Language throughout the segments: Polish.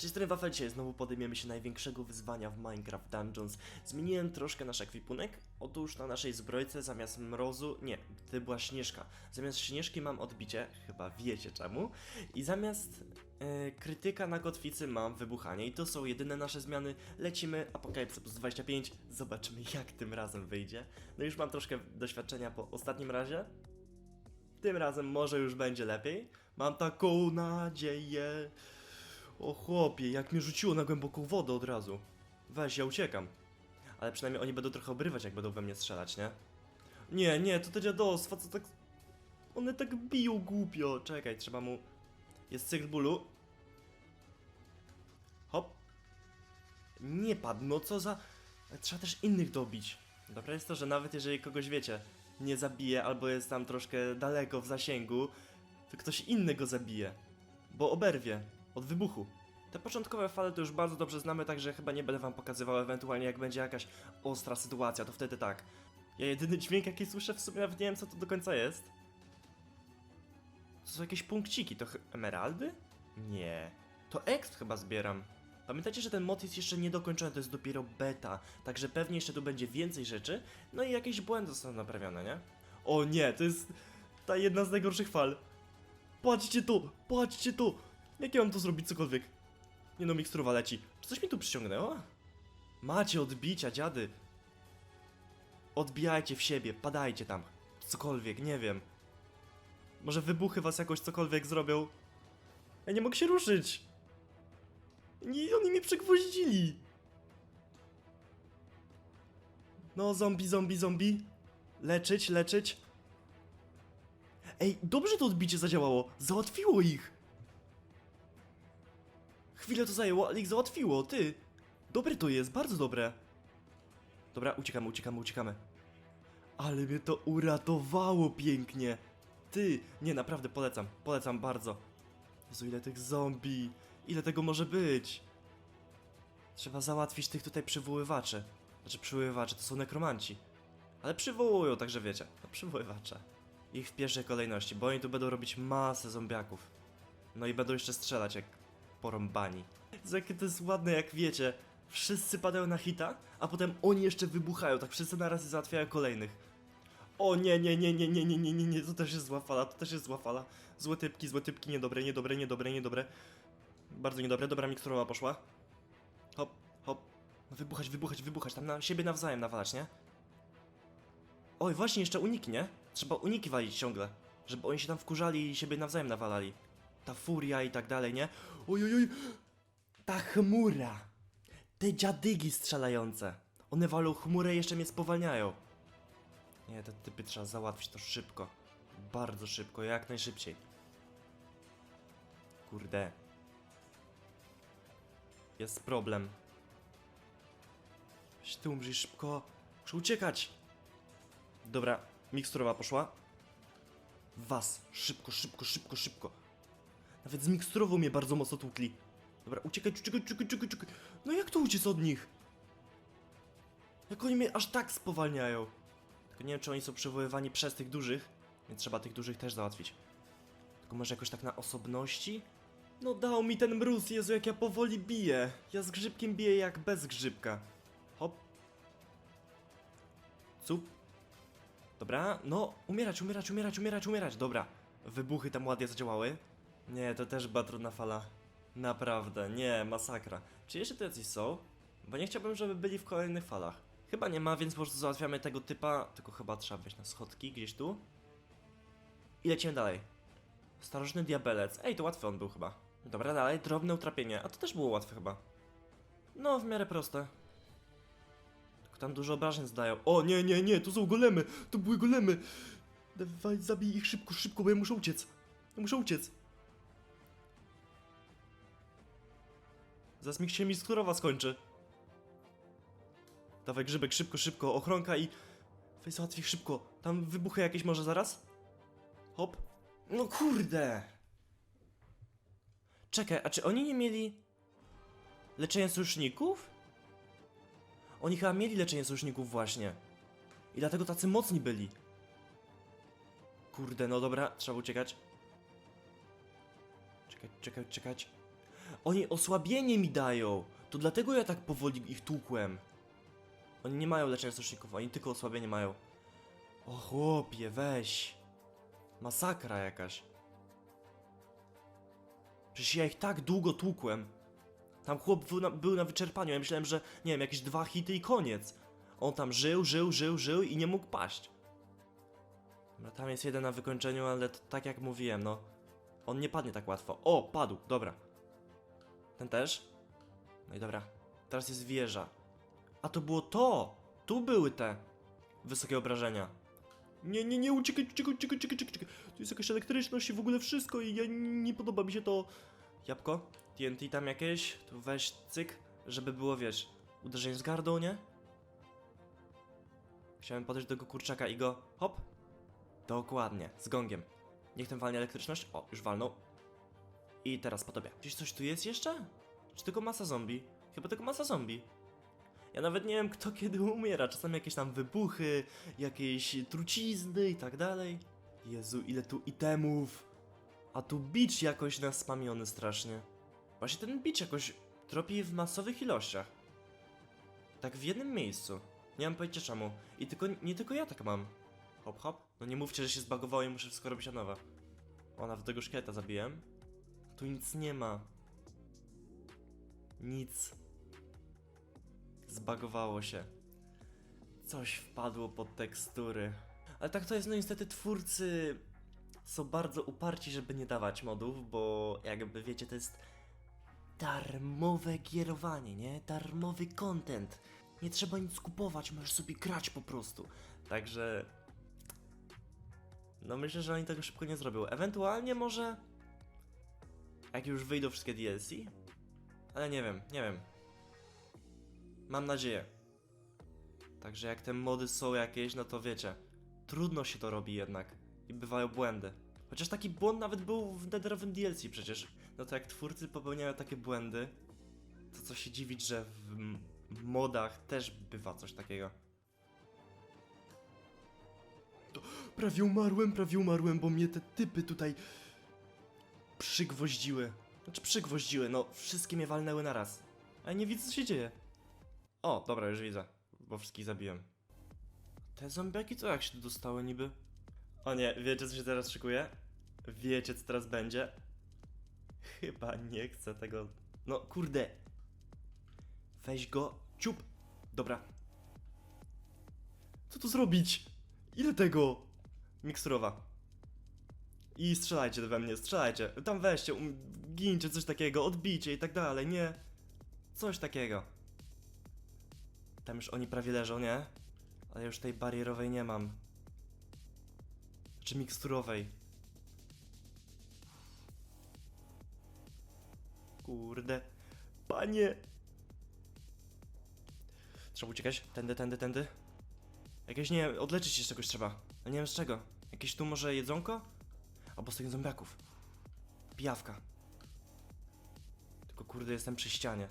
Cześć, strony Wafel, dzisiaj znowu podejmiemy się największego wyzwania w Minecraft Dungeons. Zmieniłem troszkę nasz ekwipunek. Otóż na naszej zbrojce zamiast mrozu, nie, to była śnieżka. Zamiast śnieżki mam odbicie, chyba wiecie czemu. I zamiast e, krytyka na kotwicy mam wybuchanie. I to są jedyne nasze zmiany. Lecimy, Apocalypse plus 25, zobaczymy jak tym razem wyjdzie. No już mam troszkę doświadczenia po ostatnim razie. Tym razem może już będzie lepiej. Mam taką nadzieję. O chłopie, jak mnie rzuciło na głęboką wodę od razu. Weź, ja uciekam. Ale przynajmniej oni będą trochę obrywać, jak będą we mnie strzelać, nie? Nie, nie, to te dziadostwa, co tak... One tak biją głupio. Czekaj, trzeba mu... Jest cykl bólu. Hop. Nie padł, no co za... Trzeba też innych dobić. Dobre jest to, że nawet jeżeli kogoś, wiecie, nie zabije, albo jest tam troszkę daleko w zasięgu, to ktoś inny go zabije. Bo oberwie. Od wybuchu. Te początkowe fale to już bardzo dobrze znamy, także chyba nie będę wam pokazywał, ewentualnie jak będzie jakaś ostra sytuacja, to wtedy tak. Ja jedyny dźwięk jaki słyszę w sumie nawet nie wiem co to do końca jest. To są jakieś punkciki, to emeraldy? Nie. To exp chyba zbieram. Pamiętajcie, że ten mod jest jeszcze niedokończony, to jest dopiero beta, także pewnie jeszcze tu będzie więcej rzeczy, no i jakieś błędy są naprawione, nie? O nie, to jest ta jedna z najgorszych fal. Patrzcie tu, patrzcie tu! Jak ja mam to zrobić, cokolwiek? Nie no, miksturwa leci. Czy coś mi tu przyciągnęło? Macie odbicia, dziady. Odbijajcie w siebie, padajcie tam. Cokolwiek, nie wiem. Może wybuchy was jakoś cokolwiek zrobią? Ja nie mogę się ruszyć! Nie, oni mnie przegwoździli! No, zombie, zombie, zombie. Leczyć, leczyć. Ej, dobrze to odbicie zadziałało. Załatwiło ich. Chwilę to zajęło, ale ich załatwiło, ty! Dobre to jest, bardzo dobre. Dobra, uciekamy, uciekamy, uciekamy. Ale mnie to uratowało pięknie. Ty, nie, naprawdę polecam, polecam bardzo. Jezu, ile tych zombie, ile tego może być? Trzeba załatwić tych tutaj przywoływaczy. Znaczy przywoływacze, to są nekromanci. Ale przywołują, także wiecie, no przywoływacze. Ich w pierwszej kolejności, bo oni tu będą robić masę zombiaków. No i będą jeszcze strzelać jak porąbani. Jezu, Jakie to jest ładne, jak wiecie. Wszyscy padają na hita, a potem oni jeszcze wybuchają, tak wszyscy naraz załatwiają kolejnych. O nie, nie, nie, nie, nie, nie, nie, nie, nie, to też jest zła fala, to też jest zła fala. Złe typki, złe typki, niedobre, niedobre, niedobre, niedobre. Bardzo niedobre, dobra miksturowa poszła. Hop, hop. Wybuchać, wybuchać, wybuchać, tam na siebie nawzajem nawalać, nie? Oj, właśnie, jeszcze uniki, nie? Trzeba uniki walić ciągle, żeby oni się tam wkurzali i siebie nawzajem nawalali. Ta furia i tak dalej, nie? Oj, oj, oj. Ta chmura. Te dziadygi strzelające. One walą chmurę i jeszcze mnie spowalniają. Nie, te typy trzeba załatwić to szybko. Bardzo szybko, jak najszybciej. Kurde. Jest problem. Weź ty umrzyj szybko. Muszę uciekać. Dobra, miksturowa poszła. Was, szybko, szybko, szybko, szybko. Nawet z miksturową mnie bardzo mocno tłukli. Dobra, uciekaj, uciekaj, uciekaj, uciekaj, uciekaj. No jak to uciec od nich? Jak oni mnie aż tak spowalniają? Tylko nie wiem, czy oni są przywoływani przez tych dużych, więc trzeba tych dużych też załatwić. Tylko może jakoś tak na osobności? No dał mi ten mróz, Jezu, jak ja powoli biję. Ja z grzybkiem biję jak bez grzybka. Hop. Cup. Dobra, no, umierać, umierać, umierać, umierać, umierać. Dobra, wybuchy tam ładnie zadziałały. Nie, to też była trudna fala. Naprawdę, nie, masakra. Czy jeszcze tu jacyś są? Bo nie chciałbym, żeby byli w kolejnych falach. Chyba nie ma, więc po prostu załatwiamy tego typa, tylko chyba trzeba wejść na schodki gdzieś tu. I lecimy dalej. Starożytny diabelec. Ej, to łatwy on był chyba. Dobra, dalej, drobne utrapienie. A to też było łatwe chyba. No, w miarę proste. Tylko tam dużo obrażeń zdają. O, nie, nie, nie, to są golemy! To były golemy! Dawaj, zabij ich szybko, szybko, bo ja muszę uciec. Ja muszę uciec. Zaraz mi się miksturowa skończy. Dawaj grzybek, szybko, szybko, ochronka i... Weź załatw ich szybko. Tam wybuchy jakieś może zaraz? Hop. No kurde! Czekaj, a czy oni nie mieli... Leczenie sojuszników? Oni chyba mieli leczenie sojuszników właśnie. I dlatego tacy mocni byli. Kurde, no dobra, trzeba uciekać. Czekać, czekać, czekać. Oni osłabienie mi dają! To dlatego ja tak powoli ich tłukłem. Oni nie mają leczenia soczników, oni tylko osłabienie mają. O chłopie, weź. Masakra jakaś. Przecież ja ich tak długo tłukłem. Tam chłop był na, był na wyczerpaniu. Ja myślałem, że nie wiem, jakieś dwa hity i koniec. On tam żył, żył, żył, żył i nie mógł paść. Tam jest jeden na wykończeniu, ale tak jak mówiłem, no. On nie padnie tak łatwo. O, padł, dobra. Ten też? No i dobra. Teraz jest wieża. A to było to! Tu były te wysokie obrażenia. Nie, nie, nie, uciekaj, uciekaj, uciekaj, uciekaj, uciekaj. Tu jest jakaś elektryczność i w ogóle wszystko i ja nie podoba mi się to. Jabłko? TNT tam jakieś? Tu weź cyk, żeby było, wiesz, uderzenie z gardą, nie? Chciałem podejść do tego kurczaka i go, hop. Dokładnie, z gongiem. Niech ten walnie elektryczność. O, już walnął. I teraz po tobie. Gdzieś coś tu jest jeszcze? Czy tylko masa zombie? Chyba tylko masa zombie. Ja nawet nie wiem, kto kiedy umiera. Czasami jakieś tam wybuchy, jakieś trucizny i tak dalej. Jezu, ile tu itemów. A tu bicz jakoś naspamiony strasznie. Właśnie ten bicz jakoś tropi w masowych ilościach. Tak w jednym miejscu. Nie mam pojęcia czemu. I tylko, nie tylko ja tak mam. Hop, hop. No nie mówcie, że się zbagowało i muszę wszystko robić na nowo. O, nawet tego szkieleta zabiłem. Tu nic nie ma. Nic. Zbagowało się. Coś wpadło pod tekstury. Ale tak to jest, no niestety twórcy są bardzo uparci, żeby nie dawać modów, bo jakby wiecie, to jest darmowe gierowanie, nie? Darmowy content. Nie trzeba nic kupować, możesz sobie grać po prostu. Także no myślę, że oni tego szybko nie zrobią. Ewentualnie może jak już wyjdą wszystkie DLC? Ale nie wiem, nie wiem. Mam nadzieję. Także jak te mody są jakieś, no to wiecie, trudno się to robi jednak i bywają błędy. Chociaż taki błąd nawet był w Netherowym DLC przecież. No to jak twórcy popełniają takie błędy, to co się dziwić, że w modach też bywa coś takiego. Prawie umarłem, prawie umarłem, bo mnie te typy tutaj przygwoździły. Znaczy przygwoździły, no wszystkie mnie walnęły naraz. A nie widzę co się dzieje. O, dobra, już widzę, bo wszystkich zabiłem. Te zombiaki co jak się tu dostały niby? O nie, wiecie co się teraz szykuje? Wiecie co teraz będzie? Chyba nie chcę tego... No kurde. Weź go, ciup. Dobra. Co tu zrobić? Ile tego? Miksturowa. I strzelajcie we mnie, strzelajcie. Tam weźcie, um, gincie, coś takiego, odbicie i tak dalej, nie? Coś takiego. Tam już oni prawie leżą, nie? Ale już tej barierowej nie mam. Czy miksturowej. Kurde. Panie! Trzeba uciekać? Tędy, tędy, tędy. Jakieś, nie wiem, odleczyć się z czegoś trzeba. Ale nie wiem z czego. Jakieś tu może jedzonko? Albo tych zombiaków. Pijawka. Tylko kurde, jestem przy ścianie.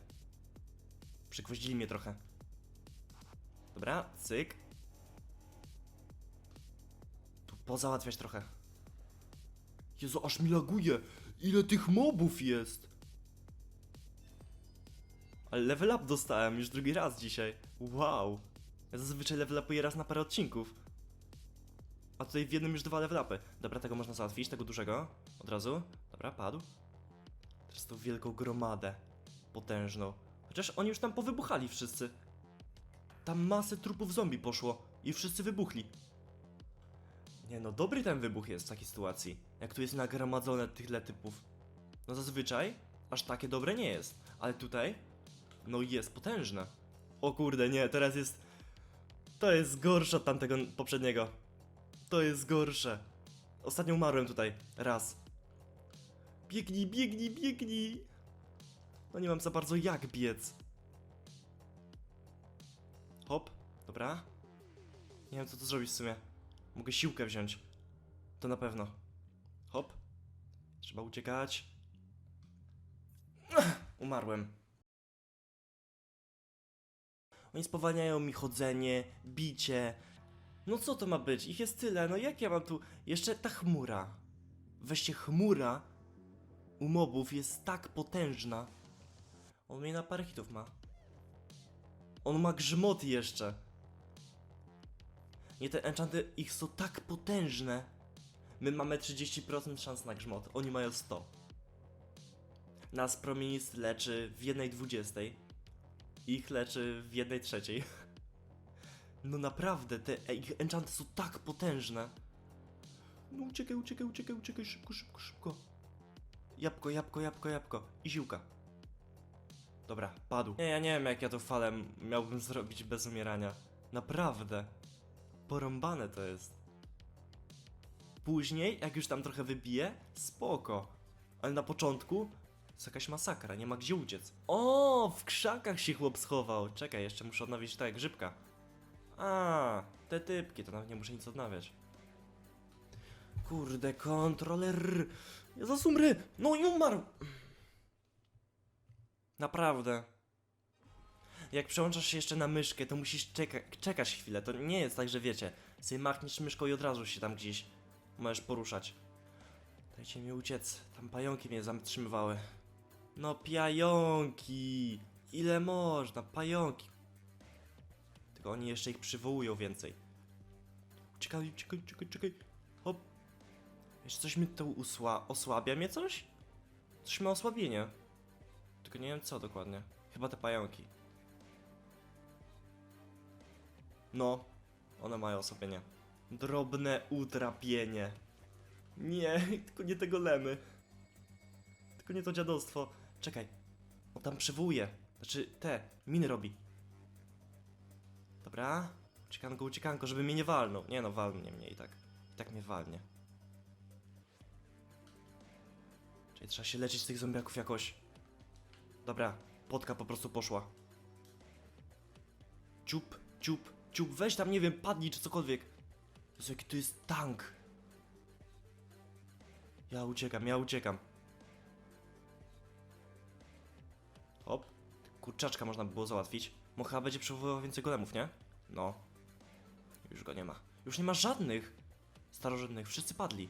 Przygwoździli mnie trochę. Dobra, cyk. Tu pozałatwiać trochę. Jezu, aż mi laguje! Ile tych mobów jest! Ale level up dostałem już drugi raz dzisiaj. Wow! Ja zazwyczaj level upuję raz na parę odcinków. A tutaj w jednym już dwa level upy. Dobra, tego można załatwić, tego dużego. Od razu. Dobra, padł. Teraz tą wielką gromadę. Potężną. Chociaż oni już tam powybuchali wszyscy. Tam masę trupów zombie poszło i wszyscy wybuchli. Nie no, dobry ten wybuch jest w takiej sytuacji. Jak tu jest nagromadzone tyle typów. No zazwyczaj aż takie dobre nie jest. Ale tutaj, no jest potężne. O kurde, nie, teraz jest... To jest gorsze od tamtego poprzedniego. To jest gorsze. Ostatnio umarłem tutaj. Raz. Biegnij, biegnij, biegnij. No nie mam za bardzo jak biec. Hop, dobra. Nie wiem co tu zrobić w sumie. Mogę siłkę wziąć. To na pewno. Hop. Trzeba uciekać. Umarłem. Oni spowalniają mi chodzenie, bicie. No co to ma być? Ich jest tyle, no jak ja mam tu... Jeszcze ta chmura. Weźcie chmura u mobów jest tak potężna. On mnie na parę hitów ma. On ma grzmoty jeszcze. Nie, te enchanty, ich są tak potężne. My mamy 30% szans na grzmot, oni mają 100. Nas promienist leczy w jednej dwudziestej. Ich leczy w jednej trzeciej. No naprawdę, te e, ich enchanty są tak potężne. No uciekaj, uciekaj, uciekaj, uciekaj, szybko, szybko, szybko. Jabłko, jabłko, jabłko, jabłko. I ziółka. Dobra, padł. Nie, ja nie wiem jak ja to falę miałbym zrobić bez umierania. Naprawdę. Porąbane to jest. Później, jak już tam trochę wybije, spoko. Ale na początku jest jakaś masakra, nie ma gdzie uciec. O, w krzakach się chłop schował. Czekaj, jeszcze muszę odnowić tak, grzybka. A, te typki, to nawet nie muszę nic odnawiać. Kurde, kontroler. Ja zasumrę! No i umarł! Naprawdę. Jak przełączasz się jeszcze na myszkę, to musisz czeka czekać chwilę. To nie jest tak, że wiecie, sobie machniesz myszką i od razu się tam gdzieś możesz poruszać. Dajcie mi uciec. Tam pająki mnie zatrzymywały. No pająki! Ile można? Pająki. Oni jeszcze ich przywołują więcej. Uciekaj, uciekaj, uciekaj, uciekaj. Hop. Jeszcze coś mi to usła... osłabia mnie coś? Coś ma osłabienie. Tylko nie wiem co dokładnie. Chyba te pająki. No, one mają osłabienie. Drobne utrapienie. Nie, tylko nie te golemy. Tylko nie to dziadostwo. Czekaj. On tam przywołuje. Znaczy, te, miny robi. Dobra. Uciekanko, uciekanko, żeby mnie nie walnął. Nie no, walnie mnie i tak. I tak mnie walnie. Czyli trzeba się leczyć z tych zombiaków jakoś. Dobra, potka po prostu poszła. Ciup, ciup, ciup, weź tam, nie wiem, padnij czy cokolwiek. Jezu, jaki to jest tank. Ja uciekam, ja uciekam. Hop. Kurczaczka można by było załatwić. Mo chyba będzie przywoływał więcej golemów, nie? No. Już go nie ma. Już nie ma żadnych starożytnych. Wszyscy padli.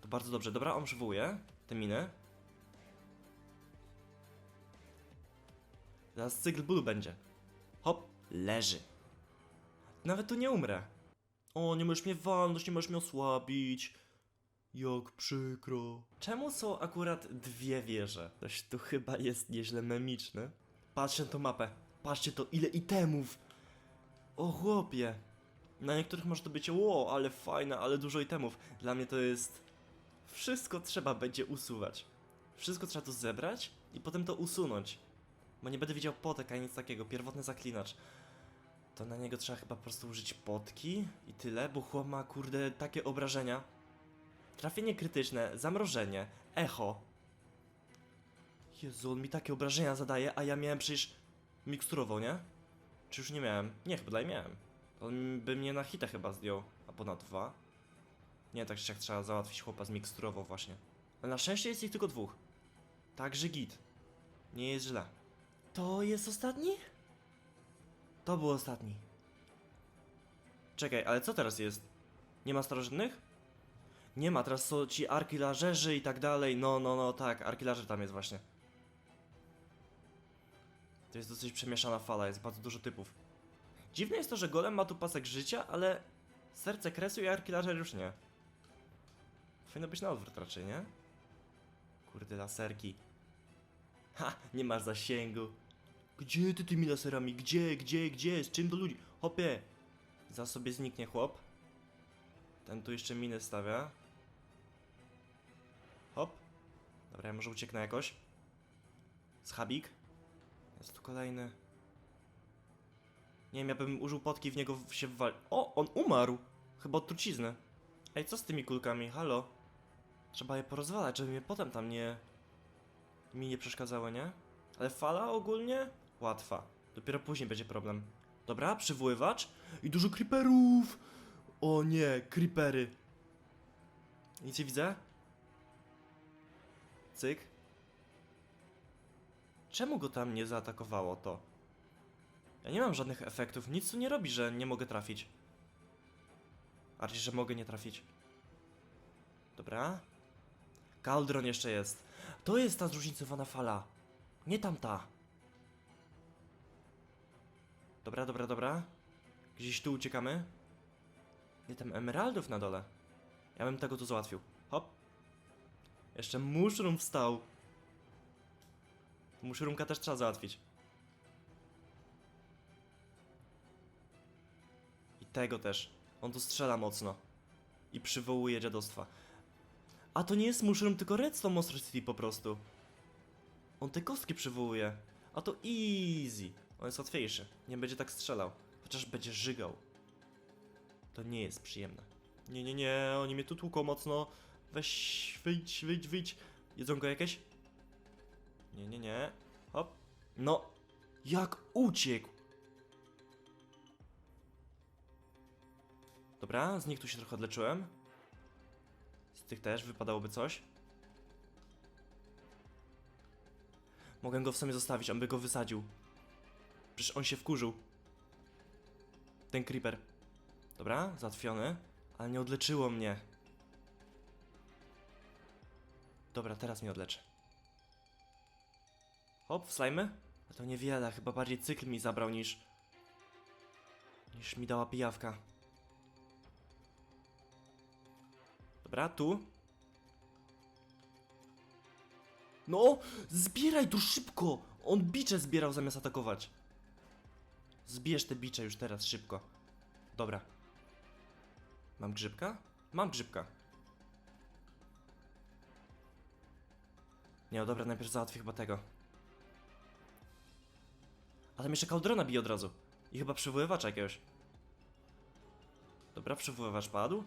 To bardzo dobrze. Dobra, on przywołuje te miny. Zaraz cykl bólu będzie. Hop, leży. Nawet tu nie umrę. O, nie możesz mnie walnąć, nie możesz mnie osłabić. Jak przykro. Czemu są akurat dwie wieże? Coś tu chyba jest nieźle memiczne. Patrzcie na tą mapę. Patrzcie to, ile itemów. O chłopie. Na niektórych może to być, o, ale fajne, ale dużo itemów. Dla mnie to jest... Wszystko trzeba będzie usuwać. Wszystko trzeba tu zebrać i potem to usunąć. Bo nie będę widział potek ani nic takiego. Pierwotny zaklinacz. To na niego trzeba chyba po prostu użyć potki i tyle, bo chłop ma kurde takie obrażenia. Trafienie krytyczne, zamrożenie, echo. Jezu, on mi takie obrażenia zadaje, a ja miałem przecież miksturowo, nie? Czy już nie miałem? Nie, chyba dalej miałem. On by mnie na hita chyba zdjął, a ponad dwa. Nie, tak czy jak trzeba załatwić chłopa z miksturowo właśnie. Ale na szczęście jest ich tylko dwóch. Także git. Nie jest źle. To jest ostatni? To był ostatni. Czekaj, ale co teraz jest? Nie ma starożytnych? Nie ma, teraz są ci arkilarzerzy i tak dalej. No, no, no, tak, arkilarze tam jest właśnie. To jest dosyć przemieszana fala, jest bardzo dużo typów. Dziwne jest to, że golem ma tu pasek życia, ale serce kresu i arkilarzer już nie. Powinno być na odwrót raczej, nie? Kurde, laserki. Ha, nie masz zasięgu. Gdzie ty tymi laserami? Gdzie, gdzie, gdzie? Z czym do ludzi? Hopie! Za sobie zniknie chłop. Ten tu jeszcze minę stawia. Hop. Dobra, ja może ucieknę jakoś. Schabik. Jest tu kolejny. Nie wiem, ja bym użył potki w niego się wwalił. O, on umarł! Chyba od trucizny. Ej, co z tymi kulkami? Halo? Trzeba je porozwalać, żeby mnie potem tam nie... Mi nie przeszkadzały, nie? Ale fala ogólnie? Łatwa. Dopiero później będzie problem. Dobra, przywoływacz. I dużo creeperów! O nie, creepery. Nic nie widzę? Cyk. Czemu go tam nie zaatakowało to? Ja nie mam żadnych efektów, nic tu nie robi, że nie mogę trafić. A że mogę nie trafić. Dobra. Kaldron jeszcze jest. To jest ta zróżnicowana fala. Nie tamta. Dobra, dobra, dobra. Gdzieś tu uciekamy. Nie tam emeraldów na dole. Ja bym tego tu załatwił. Hop. Jeszcze mushroom wstał. Mushroomka też trzeba załatwić. I tego też. On tu strzela mocno. I przywołuje dziadostwa. A to nie jest mushroom, tylko redstone Monster City po prostu. On te kostki przywołuje. A to easy. On jest łatwiejszy. Nie będzie tak strzelał. Chociaż będzie żygał. To nie jest przyjemne. Nie, nie, nie, oni mnie tu tłuką mocno. Weź, wyjdź, wyjdź, wyjdź. Jedzonko jakieś? Nie, nie, nie. Hop. No. Jak uciekł. Dobra, z nich tu się trochę odleczyłem. Z tych też wypadałoby coś. Mogę go w sumie zostawić, on by go wysadził. Przecież on się wkurzył. Ten creeper. Dobra, załatwiony. Ale nie odleczyło mnie. Dobra, teraz mnie odleczy. Hop, slajmy? A to niewiele, chyba bardziej cykl mi zabrał niż... niż mi dała pijawka. Dobra, tu. No, zbieraj tu szybko! On bicze zbierał zamiast atakować. Zbierz te bicze już teraz, szybko. Dobra. Mam grzybka? Mam grzybka. Nie, no dobra, najpierw załatwię chyba tego. A tam jeszcze kaldrona bije od razu. I chyba przywoływacza jakiegoś. Dobra, przywoływacz padł.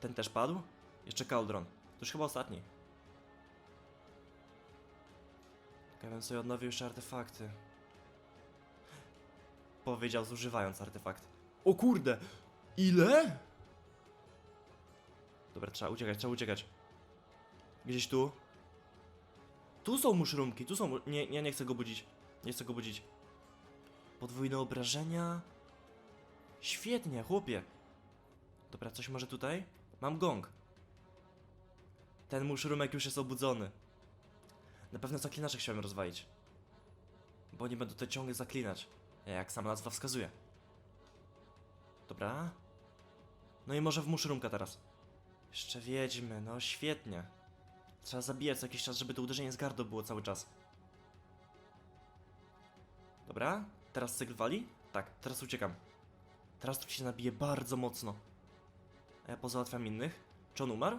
Ten też padł. Jeszcze kaldron. To już chyba ostatni. Ja bym sobie odnowił jeszcze artefakty. Powiedział zużywając artefakt. O kurde! Ile? Dobra, trzeba uciekać, trzeba uciekać. Gdzieś tu. Tu są muszrumki, tu są. Nie, nie, nie chcę go budzić. Nie chcę go budzić. Podwójne obrażenia. Świetnie, chłopie. Dobra, coś może tutaj? Mam gong. Ten muszrumek już jest obudzony. Na pewno zaklinacze chciałem rozwalić. Bo nie będą to ciągle zaklinać. Jak sama nazwa wskazuje. Dobra. No i może w muszrumka teraz. Jeszcze wiedźmy, no świetnie. Trzeba zabijać co jakiś czas, żeby to uderzenie z gardą było cały czas. Dobra, teraz cykl wali? Tak, teraz uciekam. Teraz tu się nabije bardzo mocno. A ja pozałatwiam innych. Czy on umarł?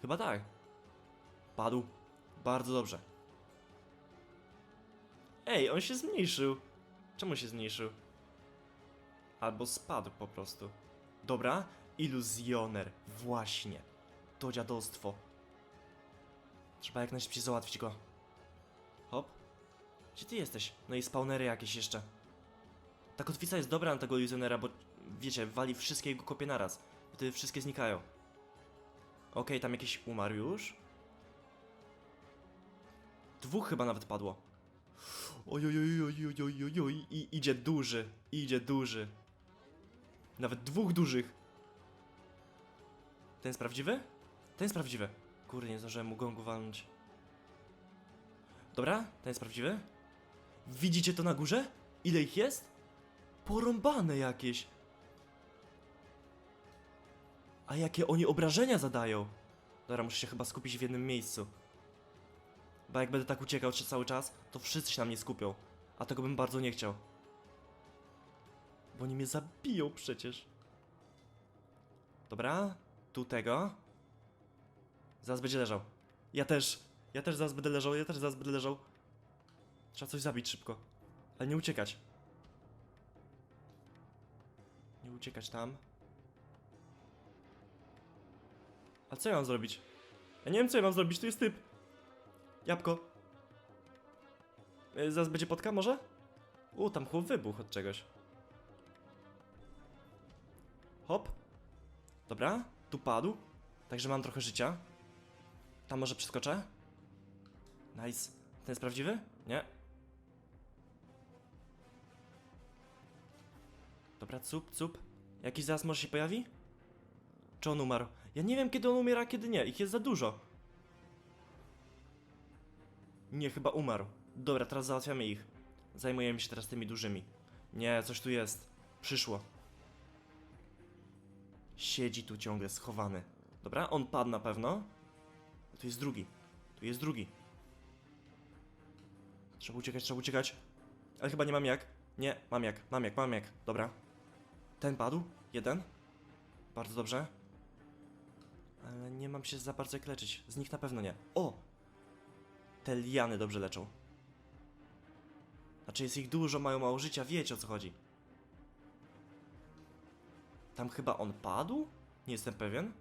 Chyba tak. Padł. Bardzo dobrze. Ej, on się zmniejszył. Czemu się zmniejszył? Albo spadł po prostu. Dobra, iluzjoner. Właśnie. To dziadostwo. Trzeba jak najszybciej załatwić go. Gdzie ty jesteś? No i spawnery jakieś jeszcze. Ta kotwica jest dobra na tego iluzjonera, bo wiecie, wali wszystkie jego kopie naraz. Wtedy wszystkie znikają. Okej, tam jakiś umarł już. Dwóch chyba nawet padło. Oj, oj, oj, oj, oj, oj, oj, oj. I idzie duży, idzie duży. Nawet dwóch dużych. Ten jest prawdziwy? Ten jest prawdziwy. Kurde, nie zdążyłem mu gongu walnąć. Dobra, ten jest prawdziwy. Widzicie to na górze? Ile ich jest? Porąbane jakieś. A jakie oni obrażenia zadają? Dobra, muszę się chyba skupić w jednym miejscu. Bo jak będę tak uciekał przez cały czas, to wszyscy się na mnie skupią. A tego bym bardzo nie chciał. Bo oni mnie zabiją przecież. Dobra, tu tego. Zaraz będzie leżał. Ja też. Ja też zaraz będę leżał, ja też zaraz będę leżał. Trzeba coś zabić szybko. Ale nie uciekać. Nie uciekać tam. A co ja mam zrobić? Ja nie wiem co ja mam zrobić, tu jest typ. Jabłko. Y, Zaraz będzie potka może? U, tam chłop wybuch od czegoś. Hop. Dobra, tu padł. Także mam trochę życia. Tam może przeskoczę. Nice. Ten jest prawdziwy? Nie. Dobra, cup, cup. Jakiś zaraz może się pojawi? Czy on umarł? Ja nie wiem kiedy on umiera, a kiedy nie. Ich jest za dużo. Nie, chyba umarł. Dobra, teraz załatwiamy ich. Zajmujemy się teraz tymi dużymi. Nie, coś tu jest. Przyszło. Siedzi tu ciągle schowany. Dobra, on padł na pewno. Tu jest drugi. Tu jest drugi. Trzeba uciekać, trzeba uciekać. Ale chyba nie mam jak. Nie, mam jak, mam jak, mam jak. Dobra. Ten padł? Jeden? Bardzo dobrze. Ale nie mam się za bardzo jak leczyć. Z nich na pewno nie. O! Te liany dobrze leczą. Znaczy jest ich dużo, mają mało życia, wiecie o co chodzi. Tam chyba on padł? Nie jestem pewien.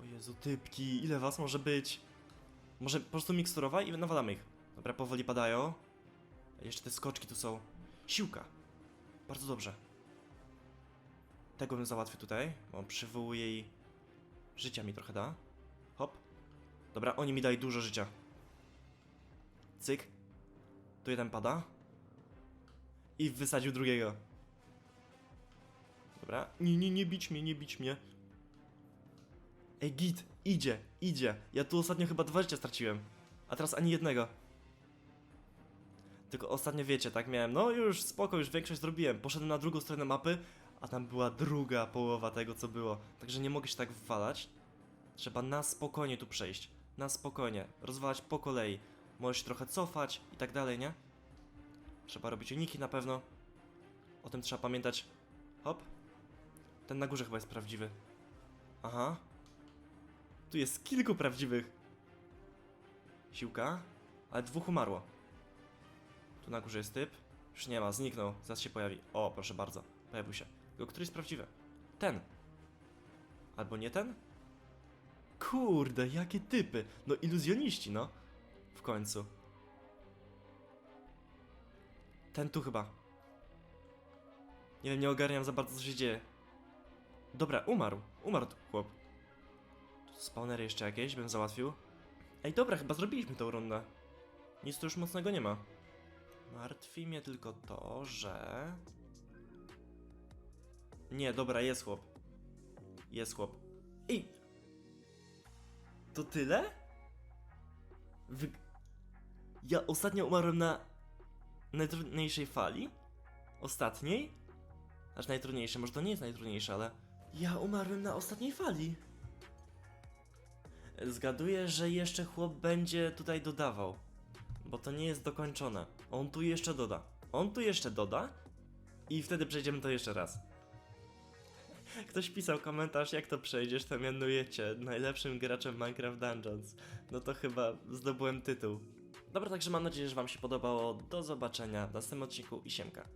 O Jezu, typki, ile was może być? Może po prostu miksturowa i nawalamy ich. Dobra, powoli padają. Jeszcze te skoczki tu są. Siłka. Bardzo dobrze. Tego bym załatwił tutaj. bo On przywołuje i... Życia mi trochę da. Hop. Dobra, oni mi dali dużo życia. Cyk. Tu jeden pada. I wysadził drugiego. Dobra. Nie, nie, nie bić mnie, nie bić mnie. Ej, git, idzie, idzie. Ja tu ostatnio chyba dwa życia straciłem. A teraz ani jednego. Tylko ostatnio wiecie, tak miałem, no już spoko, już większość zrobiłem. Poszedłem na drugą stronę mapy, a tam była druga połowa tego, co było. Także nie mogę się tak wywalać. Trzeba na spokojnie tu przejść. Na spokojnie. Rozwalać po kolei. Możesz się trochę cofać i tak dalej, nie? Trzeba robić uniki na pewno. O tym trzeba pamiętać. Hop. Ten na górze chyba jest prawdziwy. Aha. Tu jest kilku prawdziwych. Siłka. Ale dwóch umarło. Na górze jest typ. Już nie ma, zniknął. Zaraz się pojawi. O, proszę bardzo. Pojawił się. Tylko który jest prawdziwy? Ten. Albo nie ten? Kurde, jakie typy. No iluzjoniści, no. W końcu. Ten tu chyba. Nie wiem, nie ogarniam za bardzo co się dzieje. Dobra, umarł. Umarł chłop. Spawnery jeszcze jakieś bym załatwił. Ej, dobra, chyba zrobiliśmy tą rundę. Nic tu już mocnego nie ma. Martwi mnie tylko to, że... Nie, dobra, jest chłop. Jest chłop. Ej! To tyle? Wy... Ja ostatnio umarłem na najtrudniejszej fali? Ostatniej? Aż najtrudniejsze, może to nie jest najtrudniejsze, ale... Ja umarłem na ostatniej fali. Zgaduję, że jeszcze chłop będzie tutaj dodawał. Bo to nie jest dokończone. On tu jeszcze doda. On tu jeszcze doda. I wtedy przejdziemy to jeszcze raz. Ktoś pisał komentarz, jak to przejdziesz, to mianujecie najlepszym graczem Minecraft Dungeons. No to chyba zdobyłem tytuł. Dobra, także mam nadzieję, że wam się podobało. Do zobaczenia w następnym odcinku i siemka.